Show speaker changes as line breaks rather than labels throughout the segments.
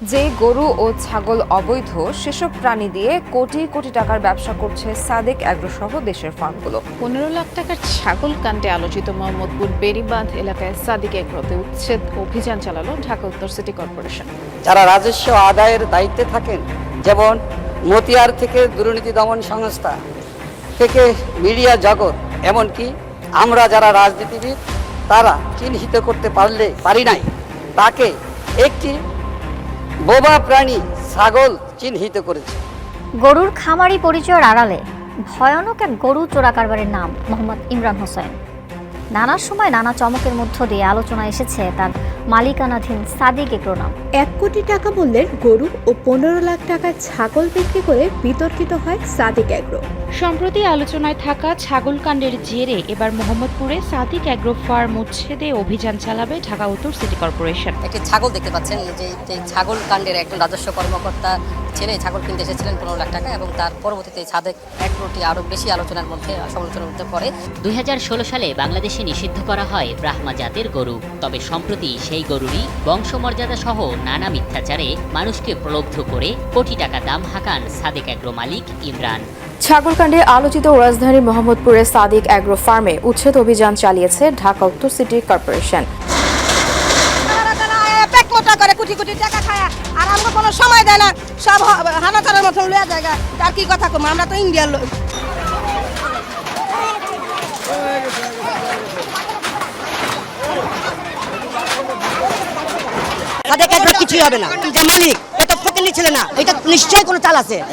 যে গরু ও ছাগল অবৈধ সেসব প্রাণী দিয়ে কোটি কোটি টাকার ব্যবসা করছে সাদেক অ্যাগ্রো সহ দেশের ফার্মগুলো।
পনেরো লাখ টাকার ছাগল কাণ্ডে আলোচিত মোহাম্মদপুর বেরিবাঁধ এলাকায় সাদিক এগ্রোতে উচ্ছেদ অভিযান চালালো ঢাকা উত্তর সিটি কর্পোরেশন।
যারা রাজস্ব আদায়ের দায়িত্বে থাকেন যেমন মতিয়ার থেকে দুর্নীতি দমন সংস্থা থেকে মিডিয়া জগৎ এমনকি আমরা যারা রাজনীতিবিদ তারা চিহ্নিত করতে পারলে পারি নাই। তাকে একটি বোবা প্রাণী, ছাগল চিহ্নিত করেছে।
গরুর খামারি পরিচয়ের আড়ালে ভয়ানক এক গরু চোরা কারবারের নাম মোহাম্মদ ইমরান হোসেন। নানা সময় নানা চমকের মধ্য দিয়ে আলোচনা এসেছে তার মালিকানাধীন সাদিক এগ্রো নাম
এক কোটি টাকা মূল্যের গরু ও পনেরো লাখ টাকার ছাগল বিক্রি করে বিতর্কিত হয় সাদিক অ্যাগ্রো।
সম্প্রতি আলোচনায় থাকা ছাগল কাণ্ডের জেরে এবার মোহাম্মদপুরে সাদিক অ্যাগ্রো ফার্ম উচ্ছেদে অভিযান চালাবে ঢাকা উত্তর সিটি কর্পোরেশন।
একটি ছাগল দেখতে পাচ্ছেন যে যে ছাগল কাণ্ডের একজন রাজস্ব কর্মকর্তা ছেলে ছাগল কিনতে এসেছিলেন পনেরো লাখ টাকা এবং তার পরবর্তীতে এই ছাদেক অ্যাগ্রোটি আরও বেশি আলোচনার মধ্যে সমালোচনার মধ্যে পড়ে।
দুই সালে বাংলাদেশে নিষিদ্ধ করা হয় ব্রাহ্মা জাতের গরু তবে সম্প্রতি সেই গরুরই বংশমর্যাদা সহ নানা মিথ্যাচারে মানুষকে প্রলব্ধ করে কোটি টাকা দাম হাঁকান সাদেক অ্যাগ্রো মালিক ইমরান।
ছাগলকাণ্ডে আলোচিত রাজধানীর মোহাম্মদপুরে সাদিক অ্যাগ্রো ফার্মে উচ্ছেদ অভিযান চালিয়েছে ঢাকা উত্তর সিটি কর্পোরেশন।
কোটি কোটি টাকা খায়। আর আমরা কোনো সময় দেয় না। সব হানাচারের মতো লইয়া জায়গা তার কি কথা কম? আমরা তো ইন্ডিয়ার লোক।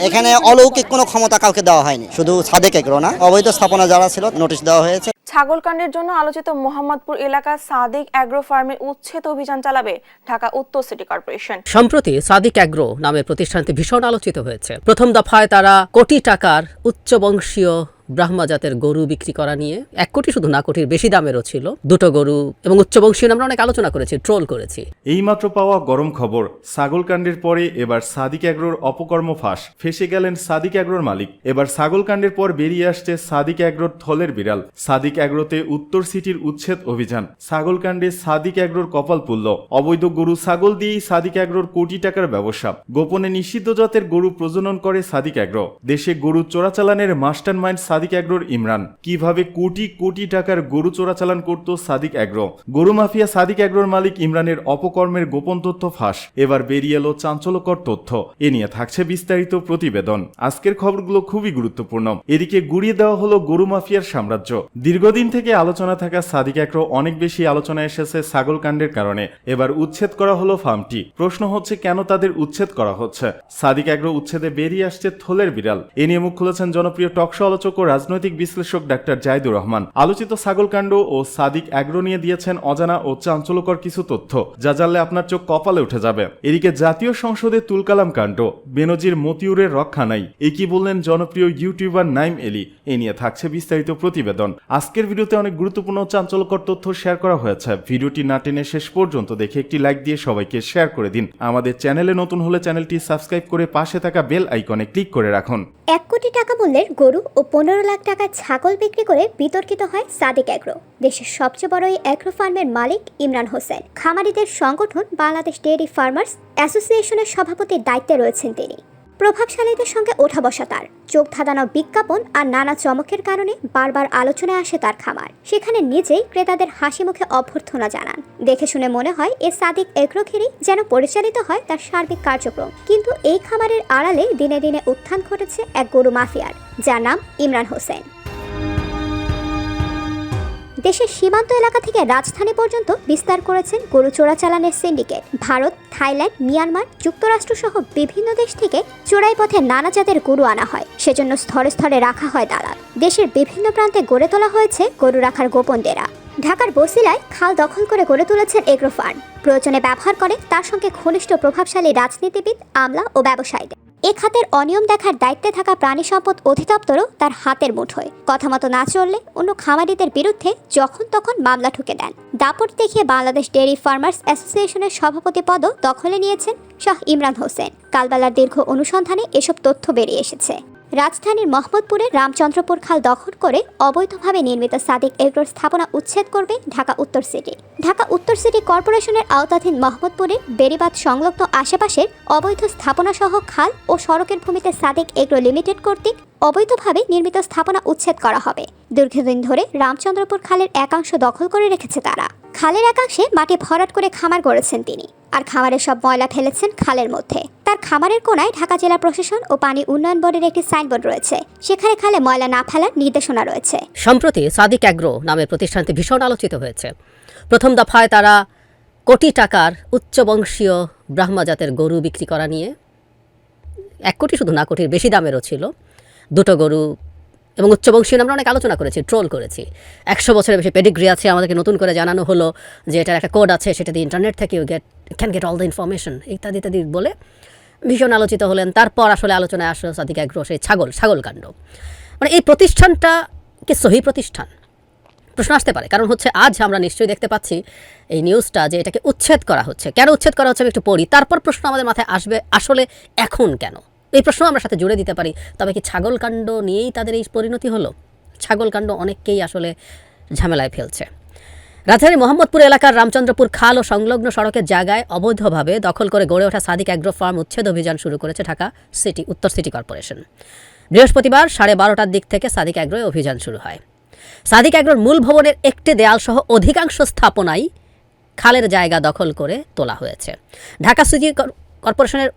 এখানে অলৌকিক কোনো ক্ষমতা কাউকে দেওয়া হয়নি। শুধু সাদেক এগ্রো না। অবৈধ স্থাপনা যারা ছিল, নোটিশ দেওয়া হয়েছে।
ছাগলকাণ্ডের জন্য আলোচিত মোহাম্মদপুর এলাকার সাদিক অ্যাগ্রো ফার্মে উচ্ছেদ অভিযান চালাবে ঢাকা উত্তর সিটি কর্পোরেশন।
সম্প্রতি সাদিক অ্যাগ্রো নামের প্রতিষ্ঠানটি ভীষণ আলোচিত হয়েছে। প্রথম দফায় তারা কোটি টাকার উচ্চবংশীয় ব্রাহ্মা জাতের গরু বিক্রি করা নিয়ে এক কোটি শুধু না কোটির বেশি দামেরও ছিল। দুটো গরু এবং উচ্চবংশীয় নিয়ে আমরা অনেক আলোচনা করেছি ট্রোল করেছি।
এইমাত্র পাওয়া গরম খবর, ছাগলকাণ্ডের পরে এবার সাদিক অ্যাগ্রোর অপকর্ম ফাঁস। ফেসে গেলেন সাদিক অ্যাগ্রোর মালিক। এবার ছাগলকাণ্ডের পর বেরিয়ে আসছে সাদিক অ্যাগ্রোর থলের বিড়াল। সাদিক অ্যাগ্রোতে উত্তর সিটির উচ্ছেদ অভিযান। ছাগলকাণ্ডে সাদিক অ্যাগ্রোর কপাল পুলল অবৈধ গরু ছাগল দিয়েই সাদিক অ্যাগ্রোর কোটি টাকার ব্যবসা। গোপনে নিষিদ্ধ জাতের গরু প্রজনন করে সাদিক অ্যাগ্রো। দেশে গরু চোরাচালানের মাস্টার মাইন্ড অ্যাগ্রোর ইমরান। কীভাবে কোটি কোটি টাকার গরু চোরাচালান করত সাদিক অ্যাগ্রো? গরু মাফিয়া সাদিক অ্যাগ্রোর মালিক ইমরানের অপকর্মের গোপন তথ্য ফাঁস। এবার বেরিয়ে এলো চাঞ্চল্যকর তথ্য। এ নিয়ে থাকছে বিস্তারিত প্রতিবেদন। আজকের খবরগুলো খুবই গুরুত্বপূর্ণ। এদিকে গুড়িয়ে দেওয়া হলো গরু মাফিয়ার সাম্রাজ্য। দীর্ঘদিন থেকে আলোচনা থাকা সাদিক অ্যাগ্রো অনেক বেশি আলোচনা এসেছে ছাগল কাণ্ডের কারণে। এবার উচ্ছেদ করা হলো ফার্মটি। প্রশ্ন হচ্ছে, কেন তাদের উচ্ছেদ করা হচ্ছে? সাদিক অ্যাগ্রো উচ্ছেদে বেরিয়ে আসছে থলের বিড়াল। এ নিয়ে মুখ খুলেছেন জনপ্রিয় টকশো আলোচক রাজনৈতিক বিশ্লেষক ডাক্তার জাইদুর রহমান, আলোচিত ছাগলকাণ্ড ও সাদিক অ্যাগ্রো নিয়ে দিয়েছেন অজানা ও চাঞ্চল্যকর কিছু তথ্য, যা জানলে আপনার চোখ কপালে উঠে যাবে। এদিকে জাতীয় সংসদে তুলকালাম কাণ্ড, বেনজির মতিউরের রক্ষা নাই এ কি বললেন জনপ্রিয় ইউটিউবার নাইম এলি, এ নিয়ে থাকছে বিস্তারিত প্রতিবেদন। আজকের ভিডিওতে অনেক গুরুত্বপূর্ণ চাঞ্চল্যকর তথ্য শেয়ার করা হয়েছে। ভিডিওটি না টেনে শেষ পর্যন্ত দেখে একটি লাইক দিয়ে সবাইকে শেয়ার করে দিন। আমাদের চ্যানেলে নতুন হলে চ্যানেলটি সাবস্ক্রাইব করে পাশে থাকা বেল আইকনে ক্লিক করে রাখুন।
এক কোটি টাকা মূল্যের গরু ও পনেরো লাখ টাকার ছাগল বিক্রি করে বিতর্কিত হয় সাদেক অ্যাগ্রো, দেশের সবচেয়ে বড় এই অ্যাগ্রো ফার্মের মালিক ইমরান হোসেন। খামারিদের সংগঠন বাংলাদেশ ডেয়ারি ফার্মার্স অ্যাসোসিয়েশনের সভাপতির দায়িত্বে রয়েছেন তিনি। প্রভাবশালীদের সঙ্গে ওঠা বসা তার। চোখ ধাঁধানো বিজ্ঞাপন আর নানা চমকের কারণে বারবার আলোচনায় আসে তার খামার। সেখানে নিজেই ক্রেতাদের হাসি মুখে অভ্যর্থনা জানান। দেখে শুনে মনে হয় এ সাদিক এগ্রোখেরি যেন পরিচালিত হয় তার সার্বিক কার্যক্রম। কিন্তু এই খামারের আড়ালে দিনে দিনে উত্থান ঘটেছে এক গরু মাফিয়ার, যার নাম ইমরান হোসেন। দেশের সীমান্ত এলাকা থেকে রাজধানী পর্যন্ত বিস্তার করেছেন গরু চোরাচালানের সিন্ডিকেট। ভারত, থাইল্যান্ড, মিয়ানমার যুক্তরাষ্ট্র সহ বিভিন্ন দেশ থেকে চোরাই পথে নানা জাতের গরু আনা হয়। সেজন্য স্তরে স্তরে রাখা হয় দালাল। দেশের বিভিন্ন প্রান্তে গড়ে তোলা হয়েছে গরু রাখার গোপন ডেরা। ঢাকার বসিলায় খাল দখল করে গড়ে তুলেছেন এগ্রো ফার্ম। প্রয়োজনে ব্যবহার করে তার সঙ্গে ঘনিষ্ঠ প্রভাবশালী রাজনীতিবিদ, আমলা ও ব্যবসায়ীদের। এ খাতের অনিয়ম দেখার দায়িত্বে থাকা প্রাণী সম্পদ অধিদপ্তরও তার হাতের মুঠোয় কথা মতো না চললে অন্য খামারিদের বিরুদ্ধে যখন তখন মামলা ঠুকে দেন। দাপট দেখিয়ে বাংলাদেশ ডেয়ারি ফার্মার্স অ্যাসোসিয়েশনের সভাপতি পদও দখলে নিয়েছেন শাহ ইমরান হোসেন। কালবেলার দীর্ঘ অনুসন্ধানে এসব তথ্য বেরিয়ে এসেছে। রাজধানীর মোহাম্মদপুরে রামচন্দ্রপুর খাল দখল করে অবৈধভাবে নির্মিত সাদিক এগ্রোর স্থাপনা উচ্ছেদ করবে ঢাকা উত্তর সিটি। ঢাকা উত্তর সিটি কর্পোরেশনের আওতাধীন মোহাম্মদপুরের বেড়িবাঁধ সংলগ্ন আশেপাশের অবৈধ স্থাপনা সহ খাল ও সড়কের ভূমিতে সাদিক এগ্রো লিমিটেড কর্তৃক অবৈধভাবে নির্মিত স্থাপনা উচ্ছেদ করা হবে। দীর্ঘদিন ধরে রামচন্দ্রপুর খালের একাংশ দখল করে রেখেছে তারা। খালের একাংশে মাটি ভরাট করে খামার গড়েছেন তিনি। আর খামারের সব ময়লা ফেলেছেন খালের মধ্যে। তার খামারের কোনায় ঢাকা জেলা প্রশাসন ও পানি উন্নয়ন বোর্ডের একটি সাইনবোর্ড রয়েছে। সেখানে খালে ময়লা না ফেলার নির্দেশনা রয়েছে।
সম্প্রতি সাদিক অ্যাগ্রো নামের প্রতিষ্ঠানটি ভীষণ আলোচিত হয়েছে। প্রথম দফায় তারা কোটি টাকার উচ্চবংশীয় ব্রাহ্মা জাতের গরু বিক্রি করা নিয়ে এক কোটি শুধু না, কোটির বেশি দামেরও ছিল। দুটো গরু এবং উচ্চবংশীয় আমরা অনেক আলোচনা করেছি, ট্রোল করেছি। একশো বছরের বেশি পেডিগ্রি আছে, আমাদেরকে নতুন করে জানানো হলো যে এটার একটা কোড আছে, সেটা দিয়ে ইন্টারনেট থেকে get can get all the information ইত্যাদি ইত্যাদি বলে ভীষণ আলোচিত হলেন। তারপর আসলে আলোচনায় আসলো সাদিক অ্যাগ্রো সেই ছাগল ছাগল কাণ্ড। মানে এই প্রতিষ্ঠানটা কি সহি প্রতিষ্ঠান প্রশ্ন আসতে পারে। কারণ হচ্ছে আজ আমরা নিশ্চয়ই দেখতে পাচ্ছি এই নিউজটা যে এটাকে উচ্ছেদ করা হচ্ছে। কেন উচ্ছেদ করা হচ্ছে আমি একটু পড়ি। তারপর প্রশ্ন আমাদের মাথায় আসবে, আসলে এখন কেন? এই প্রশ্ন আমরা সাথে জুড়ে দিতে পারি। তবে কি ছাগলকাণ্ড নিয়েই তাদের এই পরিণতি হলো? ছাগলকাণ্ড অনেককেই আসলে ঝামেলায় ফেলছে। রাজধানীর মোহাম্মদপুর এলাকার রামচন্দ্রপুর খাল ও সংলগ্ন সড়কের জায়গায় অবৈধভাবে দখল করে গড়ে ওঠা সাদিক অ্যাগ্রো ফার্ম উচ্ছেদ অভিযান শুরু করেছে ঢাকা সিটি, উত্তর সিটি কর্পোরেশন। বৃহস্পতিবার সাড়ে বারোটার দিক থেকে সাদিক অ্যাগ্রোয় অভিযান শুরু হয়। সাদিক অ্যাগ্রোর মূল ভবনের একটি দেয়ালসহ অধিকাংশ স্থাপনাই খালের জায়গা দখল করে তোলা হয়েছে। ঢাকা সিটি কর্পোরেশনের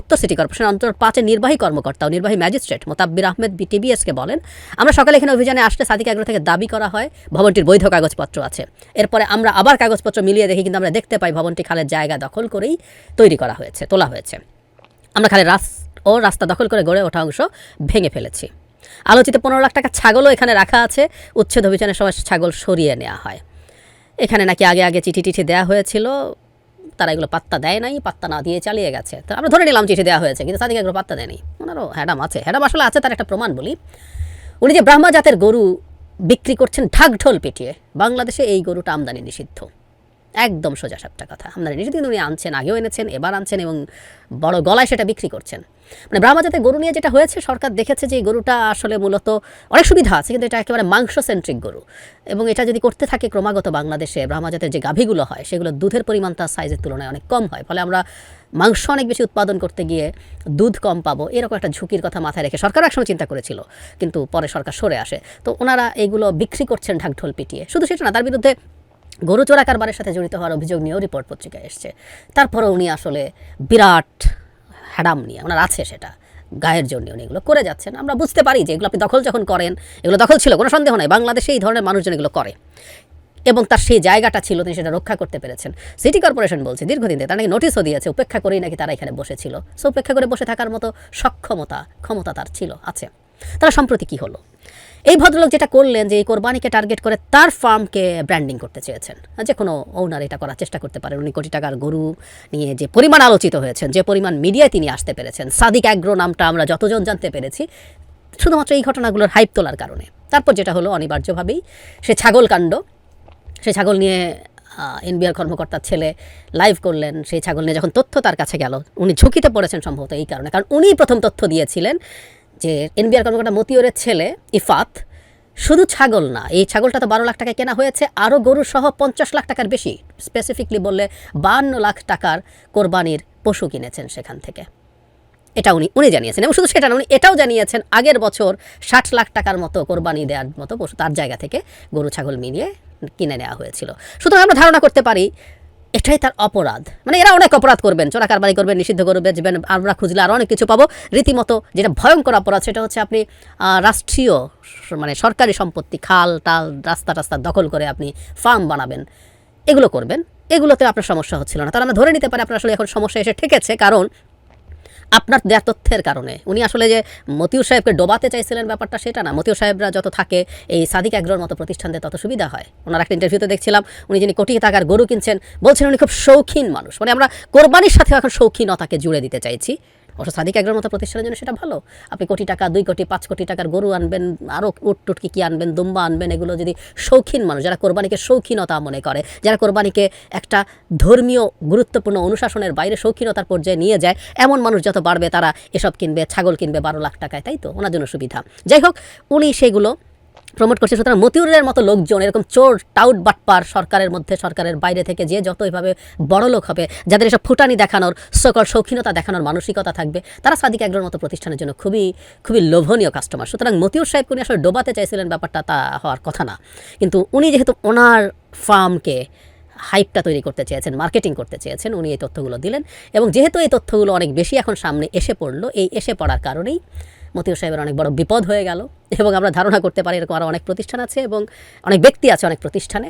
উত্তর সিটি কর্পোরেশনের অন্তর পাঁচের নির্বাহী কর্মকর্তা ও নির্বাহী ম্যাজিস্ট্রেট মোতাব্বির আহমেদ বিটিবিএসকে বলেন, আমরা সকালে এখানে অভিযানে আসলে সাদিক অ্যাগ্রো থেকে দাবি করা হয়, ভবনটির বৈধ কাগজপত্র আছে। এরপরে আমরা আবার কাগজপত্র মিলিয়ে দেখি, কিন্তু আমরা দেখতে পাই ভবনটি খালের জায়গা দখল করেই তৈরি করা হয়েছে, তোলা হয়েছে। আমরা খালের রাস, ও রাস্তা দখল করে গড়ে ওঠা অংশ ভেঙে ফেলেছি। আলোচিত পনেরো লাখ টাকা ছাগলও এখানে রাখা আছে। উচ্ছেদ অভিযানের সময় ছাগল সরিয়ে নেওয়া হয়। এখানে নাকি আগে আগে চিঠি টিঠি দেওয়া হয়েছিল। তারা এগুলো পাত্তা দেয় নাই, পাত্তা না দিয়ে চালিয়ে গেছে। তো আমরা ধরে নিলাম চিঠি দেওয়া হয়েছে, কিন্তু তাদেরকে এগুলো পাত্তা দেয়নি ওনারও হ্যাডাম আছে। হ্যাডাম আসলে আছে তার একটা প্রমাণ বলি। উনি যে ব্রাহ্মা জাতের গরু বিক্রি করছেন ঢাকঢোল পিটিয়ে, বাংলাদেশে এই গরুটা আমদানি নিষিদ্ধ। একদম সোজা সাপটা কথা। আমদানি কিন্তু উনি আনছেন, আগেও এনেছেন, এবার আনছেন এবং বড় গলায় সেটা বিক্রি করছেন। মানে ব্রাহ্মা জাতের গরু নিয়ে যেটা হয়েছে, সরকার দেখেছে যে এই গরুটা আসলে মূলত অনেক সুবিধা আছে, কিন্তু এটা একেবারে মাংস সেন্ট্রিক গরু এবং এটা যদি করতে থাকে ক্রমাগত বাংলাদেশে ব্রাহ্মা জাতের যে গাভীগুলো হয়, সেগুলো দুধের পরিমাণ তার সাইজের তুলনায় অনেক কম হয়। ফলে আমরা মাংস অনেক বেশি উৎপাদন করতে গিয়ে দুধ কম পাবো, এরকম একটা ঝুঁকির কথা মাথায় রেখে সরকার একসময় চিন্তা করেছিল, কিন্তু পরে সরকার সরে আসে। তো ওনারা এইগুলো বিক্রি করছেন ঢাকঢোল পিটিয়ে। শুধু সেটা না, তার বিরুদ্ধে গরু চোরা কারবারের সাথে জড়িত হওয়ার অভিযোগ নিয়েও রিপোর্ট পত্রিকায় এসছে। তারপরে উনি আসলে বিরাট হ্যাডাম নিয়ে, ওনার আছে সেটা, গায়ের জন্য উনি এগুলো করে যাচ্ছেন। আমরা বুঝতে পারি যে এগুলো আপনি দখল যখন করেন, এগুলো দখল ছিল, কোনো সন্দেহ নাই, বাংলাদেশে এই ধরনের মানুষজন এগুলো করে। এবং তার সেই জায়গাটা ছিল, তিনি সেটা রক্ষা করতে পেরেছেন। সিটি কর্পোরেশন বলছে, দীর্ঘদিন তারা নাকি নোটিশও দিয়েছে, উপেক্ষা করেই নাকি তারা এখানে বসেছিল। সো উপেক্ষা করে বসে থাকার মতো সক্ষমতা, ক্ষমতা তার ছিল, আছে। তারা সম্প্রতি কি হলো? এই ভদ্রলোক যেটা করলেন যে এই কোরবানিকে টার্গেট করে তার ফার্মকে ব্র্যান্ডিং করতে চেয়েছেন। যে কোনো ওনার এটা করার চেষ্টা করতে পারেন। উনি কোটি টাকার গরু নিয়ে যে পরিমাণ আলোচিত হয়েছেন, যে পরিমাণ মিডিয়ায় তিনি আসতে পেরেছেন। সাদিক অ্যাগ্রো নামটা আমরা যতজন জানতে পেরেছি, শুধুমাত্র এই ঘটনাগুলোর হাইপ তোলার কারণে। তারপর যেটা হলো অনিবার্যভাবেই সে ছাগল কাণ্ড। সেই ছাগল নিয়ে এনবিআর কর্মকর্তার ছেলে লাইভ করলেন। সেই ছাগল নিয়ে যখন তথ্য তার কাছে গেল, উনি ঝুঁকিতে পড়েছেন সম্ভবত এই কারণে। কারণ উনি প্রথম তথ্য দিয়েছিলেন যে এনবিআর কর্মকর্তা মতিয়রের ছেলে ইফাত, শুধু ছাগল না, এই ছাগলটা তো বারো লাখ টাকায় কেনা হয়েছে, আরও গরু সহ পঞ্চাশ লাখ টাকার বেশি স্পেসিফিকলি বললে বান্ন লাখ টাকার কোরবানির পশু কিনেছেন সেখান থেকে। এটা উনি উনি জানিয়েছেন এবং শুধু সেটা না, উনি এটাও জানিয়েছেন, আগের বছর ষাট লাখ টাকার মতো কোরবানি দেওয়ার মতো পশু তার জায়গা থেকে গরু, ছাগল মিলিয়ে কিনে নেওয়া হয়েছিল। সুতরাং আমরা ধারণা করতে পারি এটাই তার অপরাধ। মানে এরা অনেক অপরাধ করবেন চোরা কারবারি করবেন, নিষিদ্ধ করবে যেবেন আমরা খুঁজলে আরও অনেক কিছু পাবো। রীতিমতো যেটা ভয়ঙ্কর অপরাধ, সেটা হচ্ছে আপনি রাষ্ট্রীয় মানে সরকারি সম্পত্তি, খাল, টাল, রাস্তা রাস্তা দখল করে আপনি ফার্ম বানাবেন। এগুলো করবেন। এগুলোতে আপনার সমস্যা হচ্ছিল না। তার আমরা ধরে নিতে পারি আপনার আসলে এখন সমস্যা এসে ঠেকেছে। কারণ আপনার দেয়া তথ্যের কারণে। উনি আসলে যে মতিউর সাহেবকে ডোবাতে চাইছিলেন ব্যাপারটা সেটা না। মতিউর সাহেবরা যত থাকে, এই সাদিক আগ্রহর মতো প্রতিষ্ঠানদের তত সুবিধা হয়। ওনার একটা ইন্টারভিউতে দেখছিলাম, উনি যিনি কোটি টাকার গরু কিনছেন, বলছেন উনি খুব শৌখিন মানুষ। মানে আমরা কোরবানির সাথে এখন শৌখিনতাকে জুড়ে দিতে চাইছি। অবশ্য সাদিক এগ্রোর মতো প্রতিষ্ঠানের জন্য সেটা ভালো। আপনি কোটি টাকা, দুই কোটি, পাঁচ কোটি টাকার গরু আনবেন আরও উট টুটকি কী আনবেন, দুম্বা আনবেন, এগুলো যদি শৌখিন মানুষ, যারা কোরবানিকে শৌখিনতা মনে করে, যারা কোরবানিকে একটা ধর্মীয়, গুরুত্বপূর্ণ অনুশাসনের বাইরে শৌখিনতার পর্যায়ে নিয়ে যায়, এমন মানুষ যত বাড়বে তারা এসব কিনবে, ছাগল কিনবে বারো লাখ টাকায়, তাই তো? ওনার জন্য সুবিধা। যাই হোক, উনি সেগুলো প্রমোট করছে। সুতরাং মতিউরের মতো লোকজন, এরকম চোর, টাউট বাটপার সরকারের মধ্যে, সরকারের বাইরে থেকে যে যত এভাবে বড় লোক হবে, যাদের এসব ফুটানি দেখানোর সকল শৌখিনতা দেখানোর মানসিকতা থাকবে, তারা সাদিক একজনের মতো প্রতিষ্ঠানের জন্য খুবই খুবই লোভনীয় কাস্টমার সুতরাং মতিউর সাহেবকে উনি আসলে ডোবাতে চাইছিলেন ব্যাপারটা তা হওয়ার কথা না। কিন্তু উনি যেহেতু ওনার ফার্মকে হাইপটা তৈরি করতে চেয়েছেন মার্কেটিং করতে চেয়েছেন, উনি এই তথ্যগুলো দিলেন এবং যেহেতু এই তথ্যগুলো অনেক বেশি এখন সামনে এসে পড়ল, এই এসে পড়ার কারণেই মতিউর সাহেবের অনেক বড় বিপদ হয়ে গেল এবং আমরা ধারণা করতে পারি এরকম আরও অনেক প্রতিষ্ঠান আছে এবং অনেক ব্যক্তি আছে অনেক প্রতিষ্ঠানে।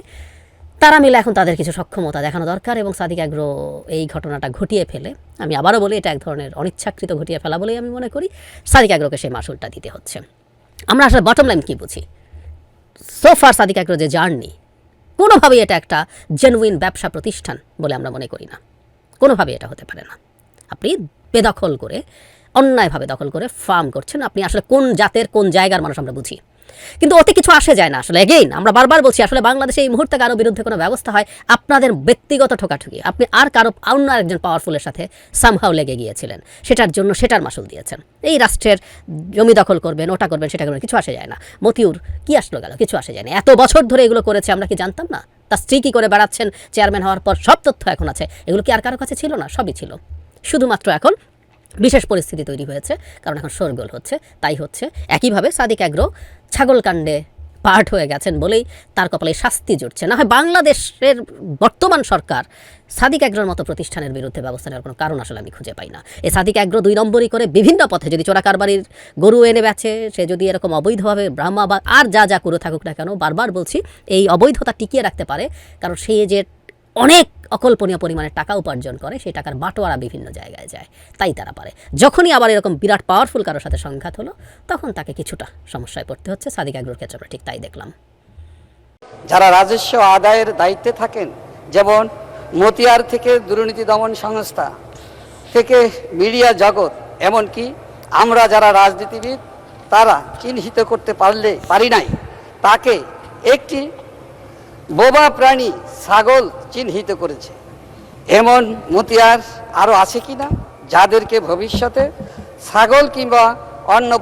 তারা মিলে এখন তাদের কিছু সক্ষমতা দেখানো দরকার এবং সাদিক আগ্রহ এই ঘটনাটা ঘটিয়ে ফেলে। আমি আবারও বলি, এটা এক ধরনের অনিচ্ছাকৃত ঘটিয়ে ফেলা বলেই আমি মনে করি। সাদিক আগ্রহকে সেই মাসুলটা দিতে হচ্ছে। আমরা আসলে বটম লাইন কী বুঝি? সোফার সাদিক আগ্রো যে জার্নি কোনোভাবেই এটা একটা জেনুইন ব্যবসা প্রতিষ্ঠান বলে আমরা মনে করি না। কোনোভাবেই এটা হতে পারে না। আপনি বেদখল করে অন্যায়ভাবে দখল করে ফার্ম করছেন। আপনি আসলে কোন জাতের, কোন জায়গার মানুষ আমরা বুঝি। কিন্তু ওতে কিছু আসে যায় না। আসলে এগেইন আমরা বারবার বলছি, আসলে বাংলাদেশে এই মুহূর্তে কারও বিরুদ্ধে কোনো ব্যবস্থা হয়, আপনাদের ব্যক্তিগত ঠোকাঠুকি। আপনি আর কারও, অন্য একজন পাওয়ারফুলের সাথে সামহাও লেগে গিয়েছিলেন। সেটার জন্য সেটার মাসুল দিয়েছেন। এই রাষ্ট্রের জমি দখল করবেন, ওটা করবেন, সেটা করবেন, কিছু আসে যায় না। মতিউর, কি আসলো গেল? কিছু আসে যায় না এত বছর ধরে এগুলো করেছে, আমরা কি জানতাম না? তার স্ত্রী কী করে বেড়াচ্ছেন? চেয়ারম্যান হওয়ার পর সব তথ্য এখন আছে। এগুলো কি আর কারও কাছে ছিল না? সবই ছিল। শুধুমাত্র এখন বিশেষ পরিস্থিতি তৈরি হয়েছে, কারণ এখন শোরগোল হচ্ছে। তাই হচ্ছে একইভাবে সাদিক অ্যাগ্রো ছাগল কাণ্ডে পার্ট হয়ে গেছেন বলেই তার কপালে শাস্তি জুটছে। না হয় বাংলাদেশের বর্তমান সরকার সাদিক অ্যাগ্রোর মতো প্রতিষ্ঠানের বিরুদ্ধে ব্যবস্থা নেওয়ার কোনো কারণ আসলে আমি খুঁজে পাই না। এই সাদিক অ্যাগ্রো দুই নম্বরই করে বিভিন্ন পথে যদি চোরা কারবারির গরু এনে বেছে সে যদি এরকম অবৈধভাবে ব্রাহ্মা বা আর যা যা করে থাকুক না কেন, বারবার বলছি, এই অবৈধতা টিকিয়ে রাখতে পারে, কারণ সে যে অনেক অকল্পনীয় পরিমাণে টাকা উপার্জন করে, সেই টাকার বাটোয়ারা বিভিন্ন জায়গায় যায়। তাই তারা পারে। যখনই আবার এরকম বিরাট পাওয়ারফুল কারোর সাথে সংঘাত হলো, তখন তাকে কিছুটা সমস্যায় পড়তে হচ্ছে। সাদিক আগ্রোর ক্ষেত্রে আমরা ঠিক তাই দেখলাম।
যারা রাজস্ব আদায়ের দায়িত্বে থাকেন, যেমন মতিয়ার থেকে দুর্নীতি দমন সংস্থা থেকে মিডিয়া জগৎ, এমনকি আমরা যারা রাজনীতিবিদ, তারা চিহ্নিত করতে পারলে, পারি নাই, তাকে একটি বোবা প্রাণী, ছাগল চিহ্নিত করেছে। এমন মতিয়ার আরও আছে কি না যাদেরকে ভবিষ্যতে ছাগল কিংবা অন্য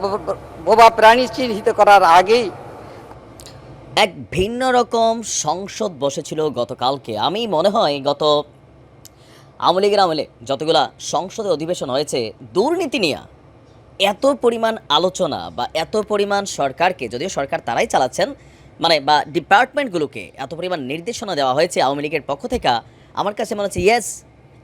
বোবা- প্রাণী চিহ্নিত করার আগেই
এক ভিন্ন রকম সংসদ বসেছিল গতকালকে। আমি মনে হয় গত আওয়ামী লীগের আমলে যতগুলা সংসদে অধিবেশন হয়েছে, দুর্নীতি নিয়ে এত পরিমাণ আলোচনা বা এত পরিমাণ সরকারকে, যদিও সরকার তারাই চালাচ্ছেন মানে বা ডিপার্টমেন্টগুলোকে এত পরিমাণ নির্দেশনা দেওয়া হয়েছে আওয়ামী লীগের পক্ষ থেকে আমার কাছে মনে হচ্ছে ইয়েস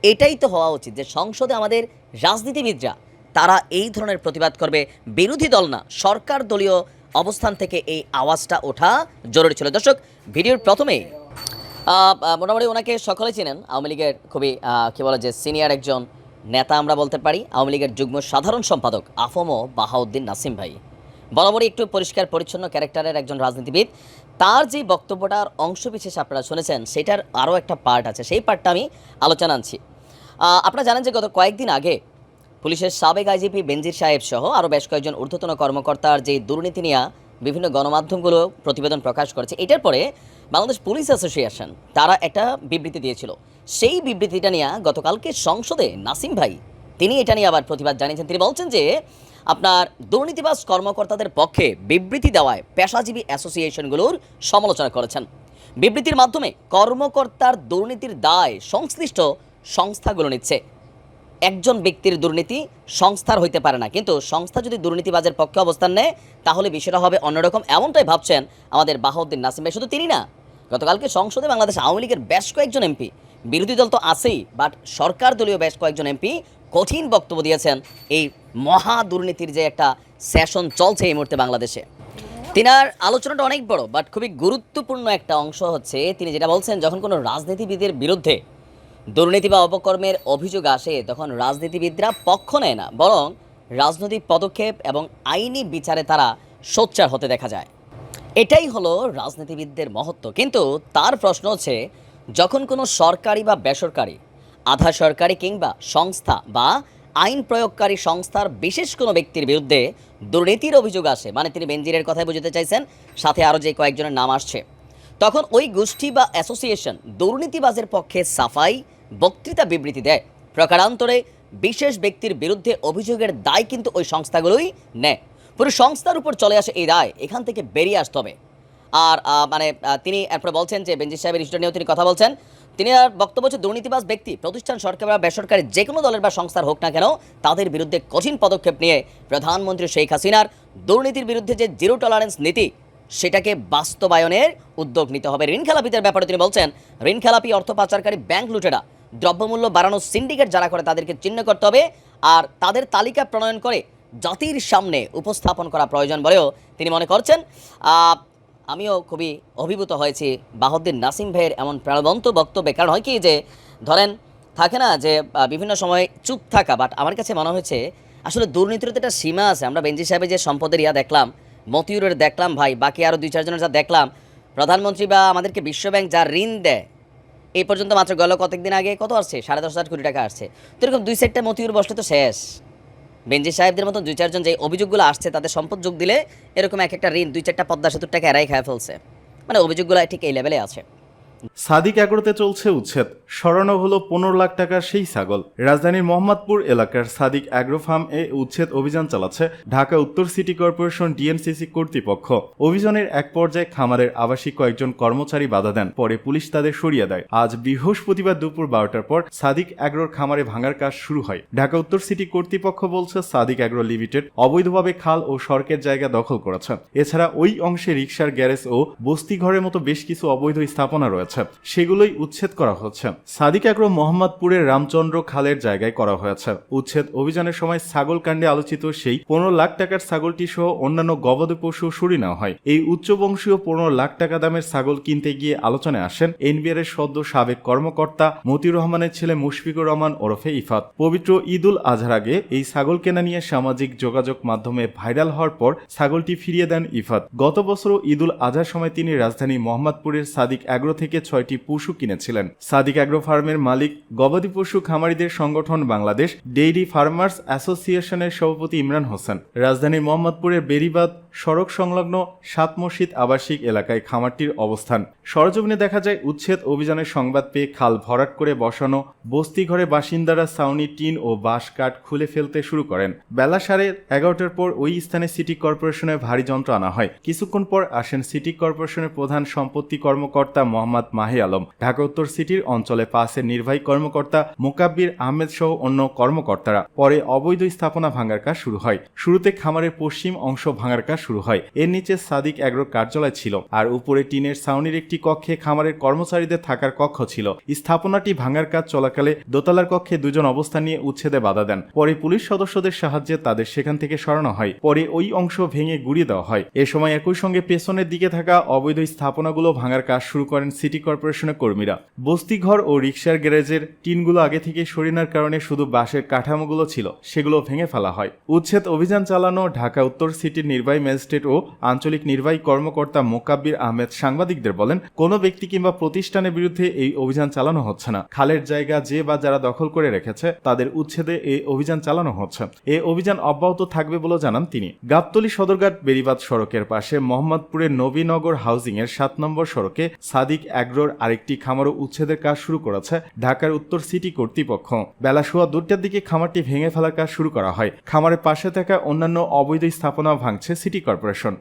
এটাই তো হওয়া উচিত যে সংসদে আমাদের রাজনীতিবিদরা তারা এই ধরনের প্রতিবাদ করবে। বিরোধী দল না সরকার দলীয় অবস্থান থেকে এই আওয়াজটা ওঠা জরুরি ছিল। দর্শক ভিডিওর আহ, মোটামুটি ওনাকে সকলে চিনেন। আওয়ামী লীগের খুবই কি বলে যে সিনিয়র একজন নেতা আমরা বলতে পারি। আওয়ামী লীগের যুগ্ম সাধারণ সম্পাদক আফমো বাহাউদ্দিন নাসিম ভাই। বরাবরই একটু পরিষ্কার পরিচ্ছন্ন ক্যারেক্টারের একজন রাজনীতিবিদ। তার যে বক্তব্যটার অংশ বিশেষ আপনারা শুনেছেন, সেটার আরও একটা পার্ট আছে। সেই পার্টটা আমি আলোচনা আনছি। আপনারা জানেন যে গত কয়েকদিন আগে পুলিশের সাবেক আইজিপি বেনজির সাহেব সহ আরও বেশ কয়েকজন ঊর্ধ্বতন কর্মকর্তার যে দুর্নীতি নিয়ে বিভিন্ন গণমাধ্যমগুলো প্রতিবেদন প্রকাশ করেছে, এটার পরে বাংলাদেশ পুলিশ অ্যাসোসিয়েশন তারা একটা বিবৃতি দিয়েছিল। সেই বিবৃতিটা নিয়ে গতকালকে সংসদে নাসিম ভাই তিনি এটা নিয়ে আবার প্রতিবাদ জানিয়েছেন। তিনি বলছেন যে, আপনার দুর্নীতিবাজ কর্মকর্তাদের পক্ষে বিবৃতি দেওয়ায় পেশাজীবী অ্যাসোসিয়েশনগুলোর সমালোচনা করেছেন। বিবৃতির মাধ্যমে কর্মকর্তার দুর্নীতির দায় সংশ্লিষ্ট সংস্থাগুলো নিচ্ছে। একজন ব্যক্তির দুর্নীতি সংস্থার হইতে পারে না, কিন্তু সংস্থা যদি দুর্নীতিবাজের পক্ষে অবস্থান নেয়, তাহলে বিষয়টা হবে অন্যরকম। এমনটাই ভাবছেন আমাদের বাহাউদ্দিন নাসিম ভাই। শুধু তিনি না, গতকালকে সংসদে বাংলাদেশ আওয়ামী লীগের বেশ কয়েকজন এমপি, বিরোধী দল তো আছেই, বাট সরকার দলীয় বেশ কয়েকজন এমপি কঠিন বক্তব্য দিয়েছেন এই মহা দুর্নীতির যে একটা সেশন চলছে এই মুহূর্তে বাংলাদেশে। তিনার আলোচনাটা অনেক বড় বাট খুবই গুরুত্বপূর্ণ একটা অংশ হচ্ছে তিনি যেটা বলছেন, যখন কোনো রাজনীতিবিদের বিরুদ্ধে দুর্নীতি বা অপকর্মের অভিযোগ আসে, তখন রাজনীতিবিদরা পক্ষ নেয় না, বরং রাজনৈতিক পদক্ষেপ এবং আইনি বিচারে তারা সোচ্চার হতে দেখা যায়। এটাই হলো রাজনীতিবিদদের মহত্ব। কিন্তু তার প্রশ্ন হচ্ছে, যখন কোনো সরকারি বা বেসরকারি আধা সরকারি কিংবা সংস্থা বা আইন প্রয়োগকারী সংস্থার বিশেষ কোনো ব্যক্তির বিরুদ্ধে দুর্নীতির অভিযোগ আসে। মানে তিনি বেনজিরের কথাই বুঝতে চাইছেন, সাথে আরও যে কয়েকজনের নাম আসছে। তখন ওই গোষ্ঠী বা অ্যাসোসিয়েশন দুর্নীতিবাজের পক্ষে সাফাই, বক্তৃতা বিবৃতি দেয়। প্রকারান্তরে বিশেষ ব্যক্তির বিরুদ্ধে অভিযোগের দায় কিন্তু ওই সংস্থাগুলোই নেয়। পুরো সংস্থার উপর চলে আসে এই দায় এখান থেকে বেরিয়ে আসতে হবে। আর মানে তিনি এরপরে বলছেন যে বেঞ্জির সাহেবের ইস্যুটা নিয়েও তিনি কথা বলছেন। তিনি আর বক্তব্য হচ্ছে দুর্নীতিবাজ ব্যক্তি, প্রতিষ্ঠান, সরকার বা বেসরকারি যে কোনো দলের বা সংস্থার হোক না কেন, তাদের বিরুদ্ধে কঠিন পদক্ষেপ নিয়ে প্রধানমন্ত্রী শেখ হাসিনার দুর্নীতির বিরুদ্ধে যে জিরো টলারেন্স নীতি, সেটাকে বাস্তবায়নের উদ্যোগ নিতে হবে। ঋণ খেলাপিদের ব্যাপারে তিনি বলছেন, ঋণ খেলাপি অর্থ পাচারকারী ব্যাংক লুটেরা, দ্রব্যমূল্য বাড়ানোর সিন্ডিকেট যারা করে তাদেরকে চিহ্ন করতে হবে আর তাদের তালিকা প্রণয়ন করে জাতির সামনে উপস্থাপন করা প্রয়োজন বলেও তিনি মনে করছেন। আমিও খুবই অভিভূত হয়েছি বাহদ্দিন নাসিম ভাইয়ের এমন প্রাণবন্ত বক্তব্যে। কারণ হয় কি যে, ধরেন, থাকে না যে বিভিন্ন সময় চুপ থাকা বাট আমার কাছে মনে হয়েছে, আসলে দুর্নীতির তো একটা সীমা আছে। আমরা বেঞ্জি সাহেবের যে সম্পদের ইয়া দেখলাম, মতিউরের দেখলাম ভাই, বাকি আরও দুই, চারজনের যা দেখলাম, প্রধানমন্ত্রী বা আমাদেরকে বিশ্বব্যাংক যা ঋণ দেয় এই পর্যন্ত মাত্র গেল কতদিন আগে? কত আসছে? সাড়ে দশ হাজার কোটি টাকা আসছে। তো এরকম দুই সেটটা মতিউর বসলে তো শেষ। বেঞ্জি সাহেবদের মতো দুই চারজন যে অভিযোগগুলো আসছে তাদের সম্পদ যোগ দিলে এরকম এক একটা ঋণ দুই চারটা পদ্মা সেতুর টাকা এরাই খায় ফেলছে। মানে অভিযোগগুলো ঠিক এই লেভেলে আছে।
সাদিক এগ্রোতে চলছে উচ্ছেদ। সরানো হলো পনেরো লাখ টাকার সেই ছাগল। রাজধানীর মোহাম্মদপুর এলাকার সাদিক অ্যাগ্রো ফার্ম এ উচ্ছেদ অভিযান চালাচ্ছে ঢাকা উত্তর সিটি কর্পোরেশন ডিএনসিসি কর্তৃপক্ষ। অভিযানের এক পর্যায়ে খামারের আবাসিক কয়েকজন কর্মচারী বাধা দেন, পরে পুলিশ তাদের সরিয়ে দেয়। আজ বৃহস্পতিবার দুপুর বারোটার পর সাদিক অ্যাগ্রোর খামারে ভাঙার কাজ শুরু হয়। ঢাকা উত্তর সিটি কর্তৃপক্ষ বলছে, সাদিক অ্যাগ্রো লিমিটেড অবৈধভাবে খাল ও সড়কের জায়গা দখল করেছে। এছাড়া ওই অংশে রিক্সার গ্যারেজ ও বস্তি ঘরের মতো বেশ কিছু অবৈধ স্থাপনা রয়েছে। সেগুলোই উচ্ছেদ করা হচ্ছে। সাদিক আগ্রহ মোহাম্মদপুরের রামচন্দ্র খালের জায়গায় করা হয়েছে। উচ্ছেদ অভিযানের সময় ছাগল কাণ্ডে আলোচিত সেই পনেরো লাখ টাকার ছাগলটি সহ অন্যান্য গবাদি পশু সরি নেওয়া হয়। এই উচ্চবংশীয় পনেরো লাখ টাকা দামের ছাগল কিনতে গিয়ে আলোচনায় আসেন এনবিআর এর সদ্য সাবেক কর্মকর্তা মতিউর রহমানের ছেলে মুশফিকুর রহমান ওরফে ইফাত। পবিত্র ঈদুল আজহার আগে এই ছাগল কেনা নিয়ে সামাজিক যোগাযোগ মাধ্যমে ভাইরাল হওয়ার পর ছাগলটি ফিরিয়ে দেন ইফাত। গত বছর ঈদুল আজহার সময় তিনি রাজধানী মোহাম্মদপুরের সাদিক অ্যাগ্রো থেকে ছয়টি পশু কিনেছিলেন। সাদিক অ্যাগ্রো ফার্মের মালিক গবাদি পশু খামারিদের সংগঠন বাংলাদেশ, ডেইরি ফার্মার্স অ্যাসোসিয়েশনের সভাপতি ইমরান হোসেন। রাজধানীর মোহাম্মদপুরের বেরিবাদ সড়ক সংলগ্ন সাত মসজিদ আবাসিক এলাকায় খামারটির অবস্থান। সরজমিনে দেখা যায়, উচ্ছেদ অভিযানের সংবাদ পেয়ে খাল ভরাট করে বসানো বস্তি ঘরে বাসিন্দারা সাউনি টিন ও বাঁশ কাঠ খুলে ফেলতে শুরু করেন। বেলা সাড়ে এগারোটার পর ওই স্থানে সিটি কর্পোরেশনের ভারী যন্ত্র আনা হয়। কিছুক্ষণ পর আসেন সিটি কর্পোরেশনের প্রধান সম্পত্তি কর্মকর্তা মোহাম্মদ মাহি আলম। ঢাকা উত্তর সিটির অঞ্চলে পাসের নির্বাহী কর্মকর্তা মোকাব্বির আহমেদ সহ অন্য কর্মকর্তারা পরে অবৈধ স্থাপনা ভাঙার কাজ শুরু হয়। শুরুতে খামারের পশ্চিম অংশ ভাঙার কাজ শুরু হয়। এর নিচে সাদিক অ্যাগ্রো কার্যালয় ছিল আর উপরে টিনের ছাউনির একটি কক্ষে খামারের কর্মচারীদের থাকার কক্ষ ছিল। স্থাপনাটি ভাঙার কাজ চলাকালে দোতলার কক্ষে দুজন অবস্থান নিয়ে উচ্ছেদে বাধা দেন। পরে পুলিশ সদস্যদের সাহায্যে তাদের সেখান থেকে সরানো হয়। পরে ওই অংশ ভেঙে গুড়িয়ে দেওয়া হয়। এ সময় একই সঙ্গে পেছনের দিকে থাকা অবৈধ স্থাপনাগুলো ভাঙার কাজ শুরু করেন সিটি কর্পোরেশনের কর্মীরা। বস্তিঘর ও রিক্সার গ্যারেজের টিনগুলো আগে থেকে সরিনার কারণে শুধু বাঁশের কাঠামোগুলো ছিল, সেগুলো ভেঙে ফেলা হয়। উচ্ছেদ অভিযান চালানো ঢাকা উত্তর সিটির নির্বাহী ম্যাজিস্ট্রেট ও আঞ্চলিক নির্বাহী কর্মকর্তা মোকাব্বির আহমেদ সাংবাদিকদের বলেন, কোনো ব্যক্তি কিংবা প্রতিষ্ঠানের বিরুদ্ধে এই অভিযান চালানো হচ্ছে না। খালের জায়গা যে বা যারা দখল করে রেখেছে, তাদের উচ্ছেদে এই অভিযান চালানো হচ্ছে। এই অভিযান অব্যাহত থাকবে বলে জানান তিনি। গাবতলী সদরঘাট বেরিবাদ সড়কের পাশে মোহাম্মদপুরের নবীনগর হাউজিং এর সাত নম্বর সড়কে সাদিক অ্যাগ্রোর আরেকটি খামারও উচ্ছেদের কাজ শুরু করেছে ঢাকার উত্তর সিটি কর্তৃপক্ষ। বেলা সোয়া দুটার দিকে খামারটি ভেঙে ফেলার কাজ শুরু করা হয়। খামারের পাশে থাকা অন্যান্য অবৈধ স্থাপনা ভাঙছে সিটি কর্পোরেশন।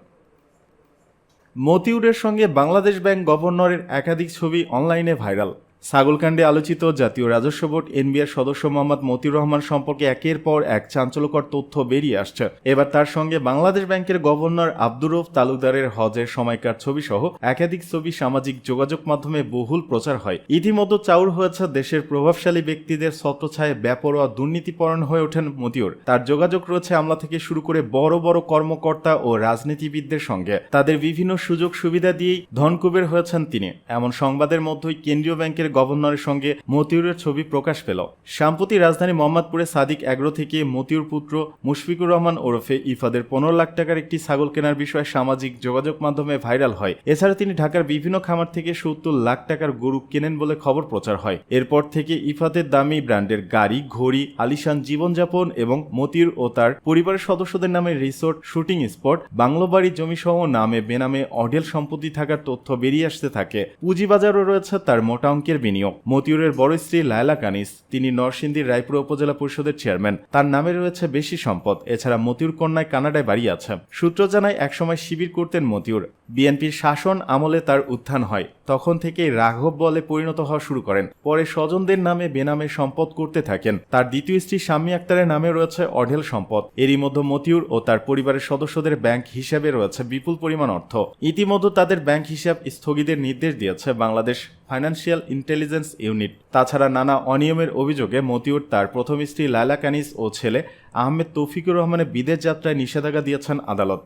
মতিউরের সঙ্গে বাংলাদেশ ব্যাংক গভর্নরের একাধিক ছবি অনলাইনে ভাইরাল। ছাগলকাণ্ডে আলোচিত জাতীয় রাজস্ব বোর্ড, এনবিআর সদস্য মোহাম্মদ মতিউর রহমান সম্পর্কে একের পর এক চাঞ্চল্যকর তথ্য বেরিয়ে আসছে। এবার তার সঙ্গে বাংলাদেশ ব্যাংকের গভর্নর আব্দুর রৌফ তালুকদারের হজের সময়কার ছবি সহ একাধিক ছবি সামাজিক যোগাযোগ মাধ্যমে বহুল প্রচার হয়। ইতিমধ্যে চাউর হয়েছে দেশের প্রভাবশালী ব্যক্তিদের ছত্রছায়ে বেপরোয়া দুর্নীতিপরণ হয়ে ওঠেন মতিউর। তার যোগাযোগ রয়েছে আমলা থেকে শুরু করে বড় বড় কর্মকর্তা ও রাজনীতিবিদদের সঙ্গে। তাদের বিভিন্ন সুযোগ সুবিধা দিয়েই ধনকুবের হয়েছেন তিনি। এমন সংবাদের মধ্যেই কেন্দ্রীয় ব্যাংকের গভর্নরের সঙ্গে মতিউরের ছবি প্রকাশ পেল। সাম্প্রতি রাজধানী মোহাম্মদপুরে সাদিক এগ্রো থেকে মতিউর পুত্র মুশফিকুর রহমান ওরফে ইফাদের পনেরো লাখ টাকার একটি ছাগল কেনার বিষয়ে সামাজিক যোগাযোগ মাধ্যমে ভাইরাল হয়। এছাড়া তিনি ঢাকার বিভিন্ন খামার থেকে সত্তর লাখ টাকার গরু কেনেন বলে খবর প্রচার হয়। এরপর থেকে ইফাদের দামি ব্র্যান্ডের গাড়ি, ঘড়ি, আলিশান জীবনযাপন এবং মতিউর ও তার পরিবারের সদস্যদের নামে রিসোর্ট, শুটিং স্পট বাংলো বাড়ি জমিসহ নামে বেনামে অডেল সম্পত্তি থাকার তথ্য বেরিয়ে আসতে থাকে। পুঁজিবাজারও রয়েছে তার মোটা অঙ্কের বিনিয়োগ। মতিউরের বড় স্ত্রী লায়লা কানিস, তিনি নরসিংদীর রায়পুর উপজেলা পরিষদের চেয়ারম্যান। তার নামে রয়েছে বেশি সম্পদ, এছাড়া মতিউর কন্যায় কানাডায় বাড়ি আছে। সূত্র জানায়, একসময় শিবির করতেন মতিউর। বিএনপির শাসন আমলে তার উত্থান হয়। তখন থেকেই রাঘব বলে পরিণত হওয়া শুরু করেন। পরে স্বজনদের নামে বেনামে সম্পদ করতে থাকেন। তার দ্বিতীয় স্ত্রী শাম্মী আক্তারের নামে রয়েছে অঢেল সম্পদ। এরই মধ্যে মতিউর ও তার পরিবারের সদস্যদের ব্যাংক হিসাবে রয়েছে বিপুল পরিমাণ অর্থ। ইতিমধ্যে তাদের ব্যাংক হিসাব স্থগিতের নির্দেশ দিয়েছে বাংলাদেশ ফাইন্যান্সিয়াল ইন্টেলিজেন্স ইউনিট। তাছাড়া নানা অনিয়মের অভিযোগে মতিউর তার প্রথম স্ত্রী লায়লা কানিস ও ছেলে আহমেদ তৌফিকুর রহমানের বিদেশ যাত্রায় নিষেধাজ্ঞা দিয়েছেন আদালত।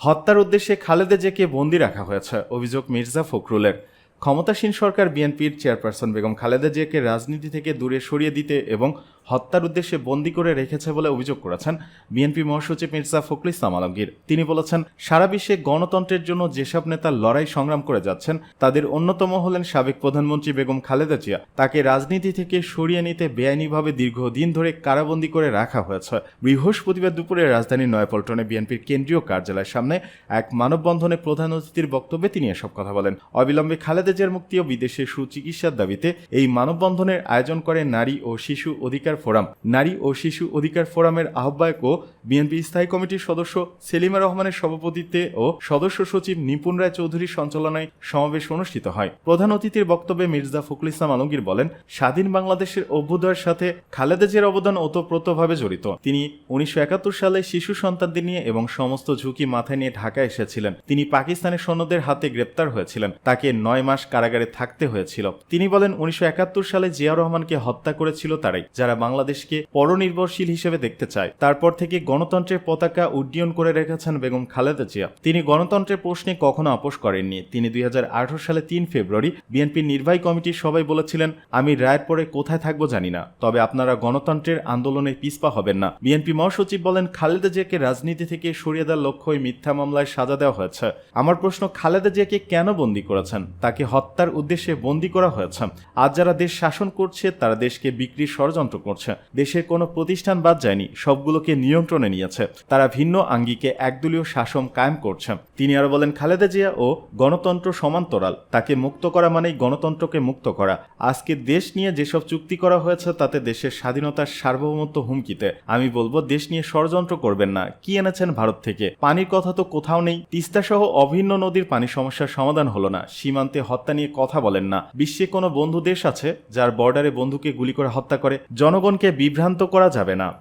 হত্যার উদ্দেশ্যে খালেদা জেকে বন্দি রাখা হয়েছে, অভিযোগ মির্জা ফখরুলের। ক্ষমতাসীন সরকার বিএনপির চেয়ারপারসন বেগম খালেদা জিয়াকে রাজনীতি থেকে দূরে সরিয়ে দিতে এবং হত্যার উদ্দেশ্যে বন্দী করে রেখেছে বলে অভিযোগ করেছেন বিএনপি মহাসচিব মির্জা ফখরুল ইসলাম আলমগীর। তিনি বলেছেন, সারা বিশ্বে গণতন্ত্রের জন্য যেসব নেতা লড়াই সংগ্রাম করে যাচ্ছেন, তাদের অন্যতম হলেন সাবেক প্রধানমন্ত্রী বেগম খালেদা জিয়া। তাকে রাজনীতি থেকে সরিয়ে নিতে বেআইনিভাবে দীর্ঘদিন ধরে কারাবন্দী করে রাখা হয়েছে। বৃহস্পতিবার দুপুরে রাজধানীর নয়াপল্টনে বিএনপির কেন্দ্রীয় কার্যালয়ের সামনে এক মানববন্ধনে প্রধান অতিথির বক্তব্যে তিনি এসব কথা বলেন। অবিলম্বে খালেদা জিয়ার মুক্তি ও বিদেশে সুচিকিৎসার দাবিতে এই মানববন্ধনের আয়োজন করে নারী ও শিশু অধিকার ফোরাম। নারী ও শিশু অধিকার ফোরামের আহ্বায়ক ও বিএনপি স্থায়ী কমিটির সদস্য সেলিমা রহমানের সভাপতিত্বে ও সদস্য সচিব নিপুণ রায় চৌধুরীর সঞ্চালনায় সমাবেশ অনুষ্ঠিত হয়। প্রধান অতিথির বক্তব্যে মির্জা ফখরুল ইসলাম আলমগীর বলেন, স্বাধীন বাংলাদেশের অভ্যুদয়ের সাথে খালেদা জিয়ার অবদান ওতপ্রোতভাবে জড়িত। তিনি উনিশশো একাত্তর সালে শিশু সন্তানদের নিয়ে এবং সমস্ত ঝুঁকি মাথায় নিয়ে ঢাকায় এসেছিলেন। তিনি পাকিস্তানের সৈন্যদের হাতে গ্রেপ্তার হয়েছিলেন। তাকে নয় মাস কারাগারে থাকতে হয়েছিল। তিনি বলেন, উনিশশো একাত্তর সালে জিয়া রহমানকে হত্যা করেছিল তারাই, যারা বাংলাদেশকে পরনির্ভরশীল হিসেবে দেখতে চায়। তারপর থেকে গণতন্ত্রের পতাকা উড্ডীয়ন করে রেখেছেন বেগম খালেদা জিয়া। তিনি গণতন্ত্রের প্রশ্নে কখনো আপোষ করেননি। তিনি দুই হাজার আঠারো সালে তিন ফেব্রুয়ারি বিএনপির নির্বাহী কমিটির সবাই বলেছিলেন, আমি রায়ের পরে কোথায় থাকব জানি না। তবে আপনারা গণতন্ত্রের আন্দোলনে পিছপা হবেন না। বিএনপি মহাসচিব বলেন, খালেদা জিয়াকে রাজনীতি থেকে সরিয়ে দেওয়ার লক্ষ্যই মিথ্যা মামলায় সাজা দেওয়া হয়েছে। আমার প্রশ্ন, খালেদা জিয়াকে কেন বন্দী করেছেন? তাকে হত্যার উদ্দেশ্যে বন্দী করা হয়েছে। আজ যারা দেশ শাসন করছে, তারা দেশকে বিক্রির ষড়যন্ত্র করছে। দেশের কোনো প্রতিষ্ঠান বাদ যায়নি। সবগুলোকে নিয়ন্ত্রণে নিয়েছে। তারা ভিন্ন আঙ্গিকে একদলীয় শাসন কায়েম করছে। তিনি আরও বলেন, খালেদা জিয়া ও গণতন্ত্র সমান্তরাল। তাকে মুক্ত করা মানেই গণতন্ত্রকে মুক্ত করা। আজকে দেশ নিয়ে যেসব চুক্তি করা হয়েছে, তাতে দেশের স্বাধীনতার সার্বভৌমত্ব হুমকিতে। আমি বলব, দেশ নিয়ে ষড়যন্ত্র করবেন না। কি এনেছেন ভারত থেকে? পানির কথা তো কোথাও নেই। তিস্তা সহ অভিন্ন নদীর পানি সমস্যার সমাধান হলো না। সীমান্তে হত্যা নিয়ে কথা বলেন না। বিশ্বে কোনো বন্ধু দেশ আছে, যার বর্ডারে বন্ধুকে গুলি করে হত্যা করে। জনগণকে বিভ্রান্ত করা যাবে না।